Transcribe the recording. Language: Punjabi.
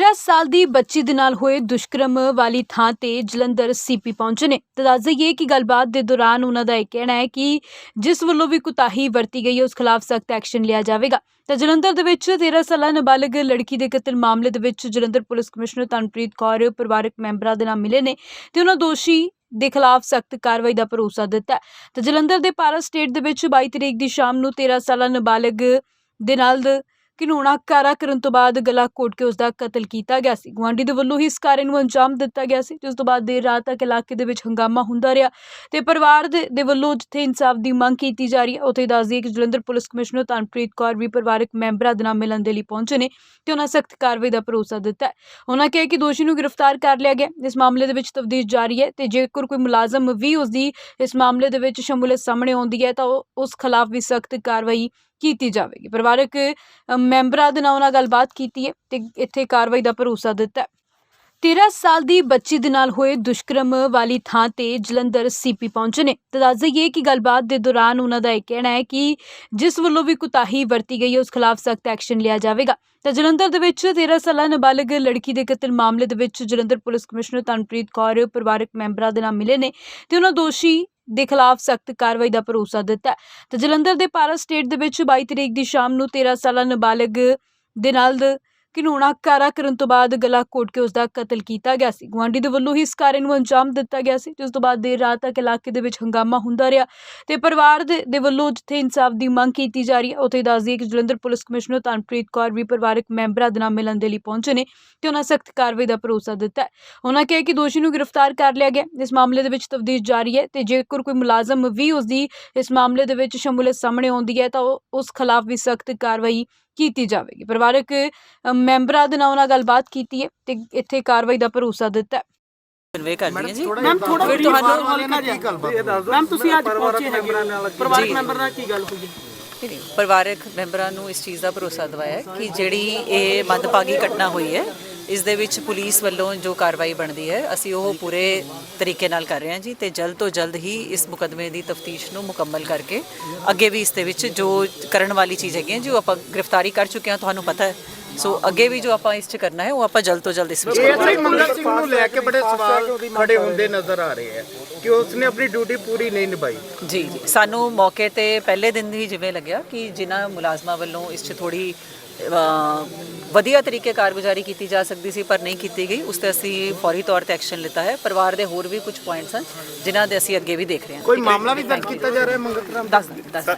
13 ਸਾਲ ਦੀ ਬੱਚੀ ਦੇ ਨਾਲ ਹੋਏ ਦੁਸ਼ਕਰਮ ਵਾਲੀ ਥਾਂ ਤੇ ਜਲੰਧਰ ਸੀਪੀ ਪਹੁੰਚੇ ਨੇ ਤਾਂ ਦੱਸ ਦਈਏ ਕਿ ਗੱਲਬਾਤ ਦੇ ਦੌਰਾਨ ਉਹਨਾਂ ਦਾ ਇਹ ਕਹਿਣਾ ਹੈ ਕਿ ਜਿਸ ਵੱਲੋਂ ਵੀ ਕੁਤਾਹੀ ਵਰਤੀ ਗਈ ਹੈ, ਉਸ ਖਿਲਾਫ ਸਖਤ ਐਕਸ਼ਨ ਲਿਆ ਜਾਵੇਗਾ ਤਾਂ ਜਲੰਧਰ ਦੇ ਵਿੱਚ 13 ਸਾਲਾ ਨਾਬਾਲਗ ਲੜਕੀ ਦੇ ਕਤਲ ਮਾਮਲੇ ਦੇ ਵਿੱਚ ਜਲੰਧਰ ਪੁਲਿਸ ਕਮਿਸ਼ਨਰ ਤਨਪ੍ਰੀਤ ਕੌਰ, ਪਰਿਵਾਰਕ ਮੈਂਬਰਾਂ ਦੇ ਨਾਲ ਮਿਲੇ ਨੇ ਤੇ ਉਹਨਾਂ ਦੋਸ਼ੀ ਦੇ ਖਿਲਾਫ ਸਖਤ ਕਾਰਵਾਈ ਦਾ ਭਰੋਸਾ ਦਿੱਤਾ ਹੈ। ਜਲੰਧਰ ਦੇ ਪਾਰਾ ਸਟੇਟ ਦੇ ਵਿੱਚ 22 ਤਰੀਕ ਦੀ ਸ਼ਾਮ ਨੂੰ 13 ਸਾਲਾ ਨਾਬਾਲਗ ਦੇ ਨਾਲ ਘਿਨੌਣਾ ਕਾਰਾ ਕਰਨ ਤੋਂ ਬਾਅਦ ਗਲਾ ਘੋਟ ਕੇ ਉਸ ਦਾ ਕਤਲ ਕੀਤਾ ਗਿਆ ਸੀ। ਗੁਆਂਢੀ ਦੇ ਵੱਲੋਂ ਹੀ ਇਸ ਕਾਰੇ ਨੂੰ ਅੰਜਾਮ ਦਿੱਤਾ ਗਿਆ ਸੀ ਜਿਸ ਤੋਂ ਬਾਅਦ ਦੇਰ ਰਾਤ ਤੱਕ ਇਲਾਕੇ ਦੇ ਵਿੱਚ ਹੰਗਾਮਾ ਹੁੰਦਾ ਰਿਹਾ। ਤੇ ਪਰਿਵਾਰ ਦੇ ਵੱਲੋਂ ਜਿੱਥੇ ਇਨਸਾਫ ਦੀ ਮੰਗ ਕੀਤੀ ਜਾ ਰਹੀ ਹੈ, ਉੱਥੇ ਦੱਸ ਦਈਏ ਕਿ ਜਲੰਧਰ ਪੁਲਿਸ ਕਮਿਸ਼ਨਰ ਤਨਪ੍ਰੀਤ ਕੌਰ ਵੀ ਪਰਿਵਾਰਕ ਮੈਂਬਰਾਂ ਦੇ ਨਾਲ ਮਿਲਣ ਦੇ ਲਈ ਪਹੁੰਚੇ ਨੇ ਤੇ ਉਹਨਾਂ ਸਖਤ ਕਾਰਵਾਈ ਦਾ ਭਰੋਸਾ ਦਿੱਤਾ ਹੈ। ਉਹਨਾਂ ਕਿਹਾ ਕਿ ਦੋਸ਼ੀ ਨੂੰ ਗ੍ਰਿਫਤਾਰ ਕਰ ਲਿਆ ਗਿਆ। ਇਸ ਮਾਮਲੇ ਦੇ ਵਿੱਚ ਤਫਤੀਸ਼ ਜਾਰੀ ਹੈ ਤੇ ਜੇਕਰ ਕੋਈ ਮੁਲਾਜ਼ਮ ਵੀ ਉਸ ਦੀ ਇਸ ਮਾਮਲੇ ਦੇ ਵਿੱਚ ਸ਼ਮੂਲੀਅਤ ਸਾਹਮਣੇ ਆਉਂਦੀ ਹੈ ਤਾਂ ਉਹ, ਉਸ ਖਿਲਾਫ ਵੀ ਸਖਤ ਕਾਰਵਾਈ ਕੀਤੀ ਜਾਵੇਗੀ। ਪਰਿਵਾਰਕ ਮੈਂਬਰਾਂ ਦੇ ਨਾਲ ਉਹਨਾਂ ਗੱਲਬਾਤ ਕੀਤੀ ਹੈ ਤੇ ਇੱਥੇ ਕਾਰਵਾਈ ਦਾ ਭਰੋਸਾ ਦਿੱਤਾ ਹੈ। 13 ਸਾਲ ਦੀ ਬੱਚੀ ਦੇ ਨਾਲ ਹੋਏ ਦੁਸ਼ਕਰਮ ਵਾਲੀ ਥਾਂ ਤੇ ਜਲੰਧਰ ਸੀਪੀ ਪਹੁੰਚੇ ਨੇ। ਤਾਂ ਦੱਸ ਦਈਏ ਕਿ ਗੱਲਬਾਤ ਦੇ ਦੌਰਾਨ ਉਹਨਾਂ ਦਾ ਇਹ ਕਹਿਣਾ ਹੈ ਕਿ ਜਿਸ ਵੱਲੋਂ ਵੀ ਕੁਤਾਹੀ ਵਰਤੀ ਗਈ ਹੈ, ਉਸ ਖਿਲਾਫ ਸਖਤ ਐਕਸ਼ਨ ਲਿਆ ਜਾਵੇਗਾ। ਤਾਂ ਜਲੰਧਰ ਦੇ ਵਿੱਚ 13 ਸਾਲਾ ਨਾਬਾਲਗ ਲੜਕੀ ਦੇ ਕਤਲ ਮਾਮਲੇ ਦੇ ਵਿੱਚ ਜਲੰਧਰ ਪੁਲਿਸ ਕਮਿਸ਼ਨਰ ਤਨਪ੍ਰੀਤ ਕੌਰ, ਪਰਿਵਾਰਕ ਮੈਂਬਰਾਂ ਦੇ ਨਾਲ ਮਿਲੇ ਨੇ ਤੇ ਉਹਨਾਂ ਦੋਸ਼ੀ ਦੇ ਖਿਲਾਫ ਸਖਤ ਕਾਰਵਾਈ ਦਾ ਭਰੋਸਾ ਦਿੱਤਾ ਹੈ। ਜਲੰਧਰ ਦੇ ਪਾਰਾ ਸਟੇਟ ਦੇ ਵਿੱਚ 22 ਤਰੀਕ ਦੀ ਸ਼ਾਮ ਨੂੰ 13 ਸਾਲਾ ਨਾਬਾਲਗ ਦੇ ਨਾਲ ਦ- ਕਾਰਾ ਕਰਨ ਤੋਂ ਬਾਅਦ ਗਲਾ ਕੋਟ ਕੇ ਉਸ ਦਾ ਕਤਲ ਕੀਤਾ ਗਿਆ ਸੀ। ਗੁਆਂਢੀ ਦੇ ਵੱਲੋਂ ਹੀ ਇਸ ਕਾਰੇ ਨੂੰ ਅੰਜਾਮ ਦਿੱਤਾ ਗਿਆ ਸੀ, ਜਿਸ ਤੋਂ ਬਾਅਦ ਦੇਰ ਰਾਤ ਤੱਕ ਇਲਾਕੇ ਦੇ ਵਿੱਚ ਹੰਗਾਮਾ ਹੁੰਦਾ ਰਿਹਾ ਤੇ ਪਰਿਵਾਰ ਦੇ ਵੱਲੋਂ ਜਿੱਥੇ ਇਨਸਾਫ ਦੀ ਮੰਗ ਕੀਤੀ ਜਾ ਰਹੀ ਹੈ, ਉੱਥੇ ਦੱਸ ਦਈਏ ਕਿ ਜਲੰਧਰ ਪੁਲਿਸ ਕਮਿਸ਼ਨਰ ਤਨਪ੍ਰੀਤ ਕੌਰ ਵੀ ਪਰਿਵਾਰਕ ਮੈਂਬਰਾਂ ਦੇ ਨਾਲ ਮਿਲਣ ਦੇ ਲਈ ਪਹੁੰਚੇ ਨੇ ਤੇ ਉਹਨਾਂ ਸਖਤ ਕਾਰਵਾਈ ਦਾ ਭਰੋਸਾ ਦਿੱਤਾ ਹੈ। ਉਹਨਾਂ ਕਿਹਾ ਕਿ ਦੋਸ਼ੀ ਨੂੰ ਗ੍ਰਿਫਤਾਰ ਕਰ ਲਿਆ ਗਿਆ। ਇਸ ਮਾਮਲੇ ਦੇ ਵਿੱਚ ਤਫਤੀਸ਼ ਜਾਰੀ ਹੈ ਤੇ ਜੇਕਰ ਕੋਈ ਮੁਲਾਜ਼ਮ ਵੀ ਉਸ ਦੀ ਇਸ ਮਾਮਲੇ ਦੇ ਵਿੱਚ ਸ਼ਮੂਲੀਅਤ ਸਾਹਮਣੇ ਆਉਂਦੀ ਹੈ ਤਾਂ ਉਹ, ਉਸ ਖਿਲਾਫ ਵੀ ਸਖਤ ਕਾਰਵਾਈ ਕੀਤੀ ਜਾਵੇਗੀ। ਪਰਿਵਾਰਕ ਮੈਂਬਰਾਂ ਦੇ ਨਾਲ ਉਹਨਾਂ ਗੱਲਬਾਤ ਕੀਤੀ ਹੈ ਤੇ ਇੱਥੇ ਕਾਰਵਾਈ ਦਾ ਭਰੋਸਾ ਦਿੱਤਾ ਹੈ। ਜੀ। ਮੈਮ ਥੋੜਾ ਫਿਰ ਤੁਹਾਨੂੰ ਜਿਹਾ ਮੈਮ ਤੁਸੀਂ ਅੱਜ ਪਹੁੰਚੇ ਹੈਗੇ। ਪਰਿਵਾਰਕ ਮੈਂਬਰ ਨਾਲ ਕੀ ਗੱਲ ਹੋਈ? ਹੈ ਪਰਿਵਾਰਕ ਮੈਂਬਰਾਂ ਨੂੰ ਇਸ ਚੀਜ਼ ਦਾ ਭਰੋਸਾ ਦਿਵਾਇਆ ਕਿ ਜਿਹੜੀ ਇਹ ਮੰਦਭਾਗੀ ਘਟਨਾ ਹੋਈ ਹੈ ਇਸ ਦੇ ਵਿੱਚ ਪੁਲਿਸ ਵੱਲੋਂ ਜੋ ਕਾਰਵਾਈ ਬਣਦੀ ਹੈ ਅਸੀਂ ਉਹ ਪੂਰੇ ਤਰੀਕੇ ਨਾਲ ਕਰ ਰਹੇ ਹਾਂ ਜੀ ਤੇ ਜਲਦ ਤੋਂ ਜਲਦ ਹੀ ਇਸ ਮੁਕਦਮੇ ਦੀ ਤਫਤੀਸ਼ ਨੂੰ ਮੁਕੰਮਲ ਕਰਕੇ ਅੱਗੇ ਵੀ ਇਸ ਦੇ ਵਿੱਚ ਜੋ ਕਰਨ ਵਾਲੀ ਚੀਜ਼ ਹੈਗੀ ਹੈ ਜੋ ਆਪਾਂ ਗ੍ਰਿਫਤਾਰੀ ਕਰ ਚੁੱਕੇ ਹਾਂ ਤੁਹਾਨੂੰ ਪਤਾ ਹੈ। ਸੋ ਅੱਗੇ ਵੀ ਜੋ ਆਪਾਂ ਇਸ 'ਚ ਕਰਨਾ ਹੈ ਉਹ ਆਪਾਂ ਜਲਦ ਤੋਂ ਜਲਦ ਇਸ ਵਿੱਚ ਮੰਗਲ ਸਿੰਘ ਨੂੰ ਲੈ ਕੇ ਬੜੇ ਸਵਾਲ ਖੜੇ ਹੁੰਦੇ ਨਜ਼ਰ ਆ ਰਹੇ ਹੈ। ਕਿ ਉਸਨੇ ਆਪਣੀ ਡਿਊਟੀ ਪੂਰੀ ਨਹੀਂ ਨਿਭਾਈ। ਜੀ ਜੀ। ਸਾਨੂੰ ਮੌਕੇ ਤੇ ਪਹਿਲੇ ਦਿਨ ਹੀ ਜਿਵੇਂ ਲੱਗਿਆ ਕਿ ਜਿਨ੍ਹਾਂ ਮੁਲਾਜ਼ਮਾਂ ਵੱਲੋਂ ਇਸ 'ਚ ਥੋੜੀ ਵਧੀਆ ਤਰੀਕੇ ਕਾਰਗੁਜ਼ਾਰੀ ਕੀਤੀ ਜਾ ਸਕਦੀ ਸੀ ਪਰ ਨਹੀਂ ਕੀਤੀ ਗਈ। ਉਸ ਤੇ ਅਸੀਂ ਫੌਰੀ ਤੌਰ ਤੇ ਐਕਸ਼ਨ ਲਿੱਤਾ ਹੈ। ਪਰਿਵਾਰ ਦੇ ਹੋਰ ਵੀ ਕੁਝ ਪੁਆਇੰਟਸ ਹਨ ਜਿਨ੍ਹਾਂ ਦੇ ਅਸੀਂ ਅੱਗੇ ਵੀ ਦੇਖ ਰਹੇ ਹਾਂ। ਕੋਈ ਮਾਮਲਾ ਵੀ ਦਰਜ ਕੀਤਾ ਜਾ ਰਿਹਾ ਹੈ ਰਾਮ ਦਾ ਦੱਸ ਦੱਸ